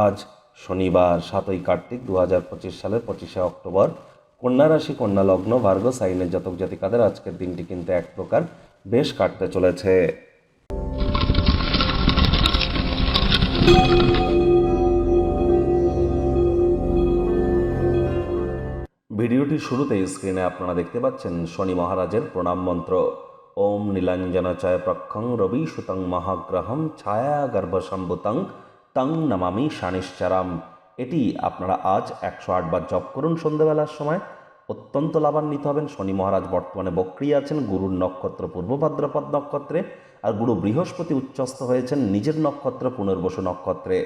আজ শনিবার সাতই কার্তিক দু হাজার পঁচিশ সালের পঁচিশে অক্টোবর। কন্যা রাশি, কন্যা লগ্ন, ভার্গ সাইনের জাতক জাতিকাদের আজকের দিনটি কিন্তু এক প্রকার বেশ কাটতে চলেছে। ভিডিওটির শুরুতেই স্ক্রিনে আপনারা দেখতে পাচ্ছেন শনি মহারাজের প্রণাম মন্ত্র। ওম নীলাঞ্জনাচয় প্রক্ষং রবি সুতং মহাগ্রহম ছায়া গর্ভসম্ভুতং তং নমামি শানিশ্চারাম। এটি আপনারা আজ একশো আটবার জপ করুন সন্ধ্যেবেলার সময়। অত্যন্ত লাভান্বিত হবেন। শনি মহারাজ বর্তমানে বক্রিয়া আছেন। গুরুর নক্ষত্র পূর্ব ভাদ্রপদ নক্ষত্রে। আর গুরু বৃহস্পতি উচ্চস্থ হয়েছেন নিজের নক্ষত্র পুনর্বসু নক্ষত্রে।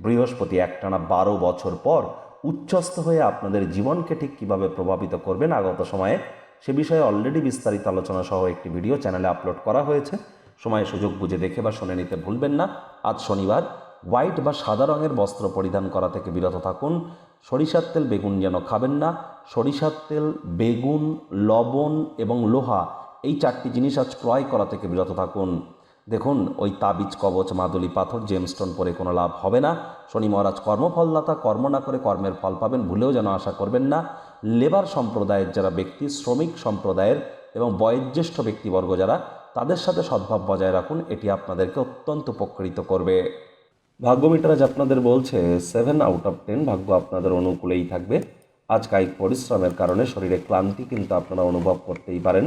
বৃহস্পতি একটানা বারো বছর পর উচ্চস্থ হয়ে আপনাদের জীবনকে ঠিক কীভাবে প্রভাবিত করবেন আগত সময়ে, সে বিষয়ে অলরেডি বিস্তারিত আলোচনা সহ একটি ভিডিও চ্যানেলে আপলোড করা হয়েছে। সময় সুযোগ বুঝে দেখে বা শুনে নিতে ভুলবেন না। আজ শনিবার হোয়াইট বা সাদা রঙের বস্ত্র পরিধান করা থেকে বিরত থাকুন। সরিষার তেল বেগুন যেন খাবেন না। সরিষার তেল, বেগুন, লবণ এবং লোহা এই চারটি জিনিস আজ ক্রয় করা থেকে বিরত থাকুন। দেখুন, ওই তাবিজ, কবচ, মাদুলি, পাথর জেমস্টোন পরে কোনো লাভ হবে না। শনি মহারাজ কর্মফলদাতা, কর্ম না করে কর্মের ফল পাবেন ভুলেও যেন আশা করবেন না। লেবার সম্প্রদায়ের যারা ব্যক্তি, শ্রমিক সম্প্রদায়ের এবং বয়োজ্যেষ্ঠ ব্যক্তিবর্গ যারা, তাদের সাথে সদ্ভাব বজায় রাখুন। এটি আপনাদেরকে অত্যন্ত উপকৃত করবে। ভাগ্য মিটার আজ আপনাদের বলছে সেভেন আউট অফ টেন ভাগ্য আপনাদের অনুকূলেই থাকবে। আজ কায়িক পরিশ্রমের কারণে শরীরে ক্লান্তি কিন্তু আপনারা অনুভব করতেই পারেন।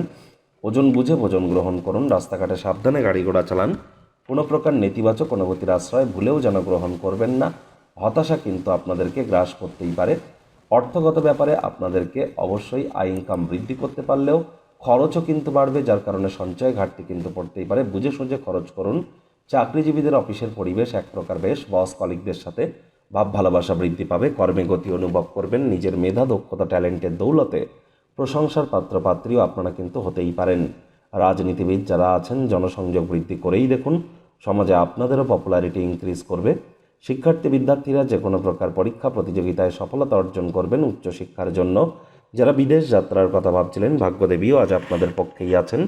ওজন বুঝে ভোজন গ্রহণ করুন, রাস্তাঘাটে সাবধানে গাড়ি ঘোড়া চালান। কোনো প্রকার নেতিবাচক অনুভূতির আশ্রয় ভুলেও যেন গ্রহণ করবেন না। হতাশা কিন্তু আপনাদেরকে গ্রাস করতেই পারে। অর্থগত ব্যাপারে আপনাদেরকে অবশ্যই আয় ইনকাম বৃদ্ধি করতে পারলেও খরচও কিন্তু বাড়বে, যার কারণে সঞ্চয় ঘাটতি কিন্তু পড়তেই পারে। বুঝে সুঝে খরচ করুন। চাকরিজীবীদের অফিসের পরিবেশ এক প্রকার বেশ বস কলিকদের সাথে ভাব ভালোবাসা বৃদ্ধি পাবে, কর্মে গতি অনুভব করবেন, নিজের মেধা, দক্ষতা, ট্যালেন্টের দৌলতে প্রশংসার পাত্রপাত্রীও আপনারা কিন্তু হতেই পারেন। রাজনীতিবিদ যারা আছেন, জনসংযোগ বৃদ্ধি করেই দেখুন, সমাজে আপনাদেরও পপুলারিটি ইনক্রিজ করবে। শিক্ষার্থী বিদ্যার্থীরা যে কোনো প্রকার পরীক্ষা, প্রতিযোগিতায় সফলতা অর্জন করবেন উচ্চশিক্ষার জন্য। যারা বিদেশ যাত্রার কথা ভাবছিলেন, ভাগ্যদেবীও আজ আপনাদের পক্ষেই আছেন।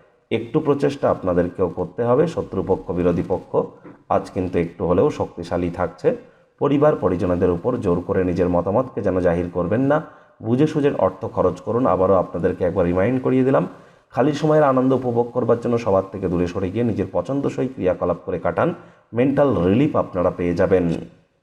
একটু প্রচেষ্টা আপনাদেরকেও করতে হবে, শত্রুপক্ষ, বিরোধী পক্ষ। আজ কিন্তু একটু হলেও শক্তিশালী থাকছে। পরিবার, পরিজনদের উপর জোর করে নিজের মতামতকে যেন জাহির করবেন না। বুঝে সুঝে অর্থ খরচ করুন, আবারও আপনাদেরকে একবার রিমাইন্ড করিয়ে দিলাম। খালি সময়ের আনন্দ উপভোগ করবার জন্য সবার থেকে দূরে সরে গিয়ে নিজের পছন্দসই ক্রিয়াকলাপ করে কাটান। মেন্টাল রিলিফ আপনারা পেয়ে যাবেন।